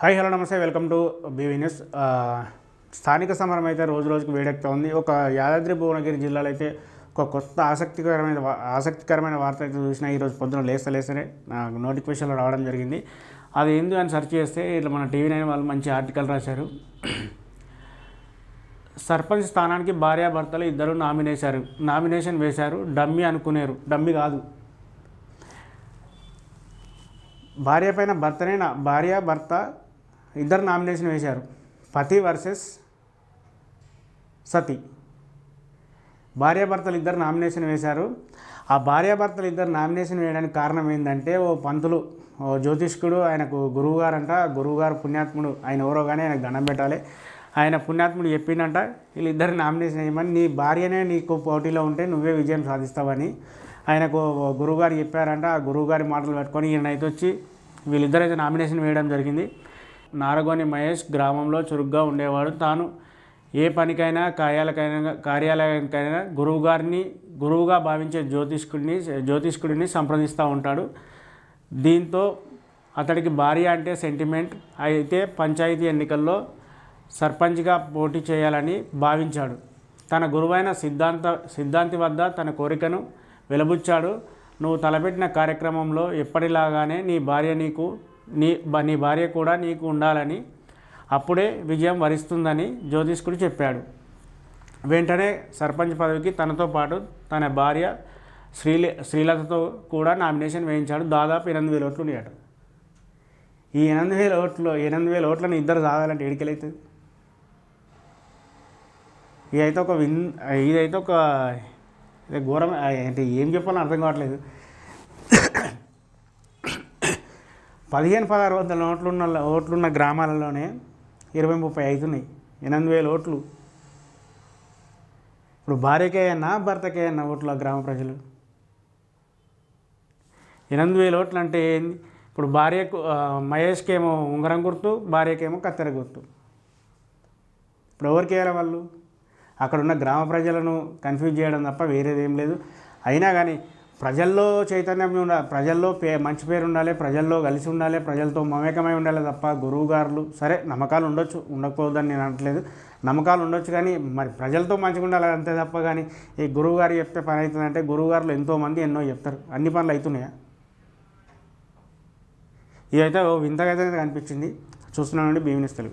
Hi hello నమస్తే welcome to B V news. స్థానిక సమరం అయితే రోజు రోజుకు వేడెక్కుతోంది ఒక యాదాద్రి భువనగిరి జిల్లాలో అయితే ఒక కొత్త ఆసక్తికరమైన ఆసక్తికరమైన వార్త అయితే చూసిన ఈరోజు పొద్దున లేస్తే లేస్తేనే నాకు నోటిఫికేషన్లో రావడం జరిగింది. అది ఏంది అని సెర్చ్ చేస్తే ఇట్లా మన టీవీ నైన్ వాళ్ళు మంచి ఆర్టికల్ రాశారు. సర్పంచ్ స్థానానికి భార్యాభర్తలు ఇద్దరు నామినేశారు. నామినేషన్ వేశారు. డమ్మీ అనుకునేరు. డమ్మీ కాదు. భార్య పైన భర్తనే నా భార్య భర్త ఇద్దరు నామినేషన్ వేశారు. పతి వర్సెస్ సతి. భార్యాభర్తలు ఇద్దరు నామినేషన్ వేశారు. ఆ భార్యాభర్తలు ఇద్దరు నామినేషన్ వేయడానికి కారణం ఏంటంటే ఓ పంతులు ఓ జ్యోతిష్కుడు ఆయనకు గురువుగారంట. గురువుగారు పుణ్యాత్ముడు. ఆయన ఎవరో కానీ ఆయనకు దండం పెట్టాలి. ఆయన పుణ్యాత్ముడు చెప్పిండంట వీళ్ళిద్దరు నామినేషన్ వేయమని. నీ భార్యనే నీకు పోటీలో ఉంటే నువ్వే విజయం సాధిస్తావని ఆయనకు ఓ గురువుగారు చెప్పారంట. ఆ గురువుగారి మాటలు పెట్టుకొని ఈయనైతే వచ్చి వీళ్ళిద్దరైతే నామినేషన్ వేయడం జరిగింది. నారగోని మహేష్ గ్రామంలో చురుగ్గా ఉండేవాడు. తాను ఏ పనికైనా కార్యాలకైనా కార్యాలయానికైనా గురువు గారిని గురువుగా భావించే జ్యోతిష్కుడిని జ్యోతిష్కుడిని సంప్రదిస్తూ ఉంటాడు. దీంతో అతడికి భార్య అంటే సెంటిమెంట్. అయితే పంచాయతీ ఎన్నికల్లో సర్పంచ్గా పోటీ చేయాలని భావించాడు. తన గురువైన సిద్ధాంత సిద్ధాంతి వద్ద తన కోరికను వెలబుచ్చాడు. నువ్వు తలపెట్టిన కార్యక్రమంలో ఎప్పటిలాగానే నీ భార్య నీకు నీ నీ భార్య కూడా నీకు ఉండాలని అప్పుడే విజయం వరిస్తుందని జ్యోతిష్కుడు చెప్పాడు. వెంటనే సర్పంచ్ పదవికి తనతో పాటు తన భార్య శ్రీలే శ్రీలతతో కూడా నామినేషన్ వేయించాడు. దాదాపు ఎనిమిది వేల ఓట్లు ఉన్నాయట. ఈ ఎనిమిది వేల ఓట్లు ఎనిమిది వేల ఓట్లను ఇద్దరు సాగాలంటే ఎడికెళ్ళవుతుంది ఇదైతే ఒక విన్ ఇదైతే ఒక ఇది ఘోరం అంటే ఏం చెప్పాలో అర్థం కావట్లేదు. పదిహేను పదహారు వందల ఓట్లున్న ఓట్లున్న గ్రామాలలోనే ఇరవై ముప్పై అవుతున్నాయి ఎనిమిది వేల ఓట్లు. ఇప్పుడు భార్యకే అన్నా భర్తకే అన్నా ఓట్లు ఆ గ్రామ ప్రజలు? ఎనిమిది వేల ఓట్లు అంటే ఇప్పుడు భార్యకు మహేష్కేమో ఉంగరం గుర్తు భార్యకేమో కత్తెర గుర్తు. ఇప్పుడు ఎవరికి వేయాలి వాళ్ళు? అక్కడ ఉన్న గ్రామ ప్రజలను కన్ఫ్యూజ్ చేయడం తప్ప వేరేది ఏం లేదు. అయినా కానీ ప్రజల్లో చైతన్యం ఉండాలి ప్రజల్లో పే మంచి పేరు ఉండాలి ప్రజల్లో కలిసి ఉండాలి ప్రజలతో మమేకమై ఉండాలి తప్ప గురువుగారులు సరే నమ్మకాలు ఉండొచ్చు ఉండకపోవద్దని నేను అనట్లేదు. నమ్మకాలు ఉండొచ్చు కానీ మరి ప్రజలతో మంచిగా ఉండాలి అంతే తప్ప కానీ ఈ గురువుగారు చెప్తే పని అవుతుందంటే గురువుగారులు ఎంతోమంది ఎన్నో చెప్తారు. అన్ని పనులు అవుతున్నాయా? ఇదైతే ఓ వింతగా అయితే కనిపించింది. చూస్తున్నానండి భీమినిస్తలు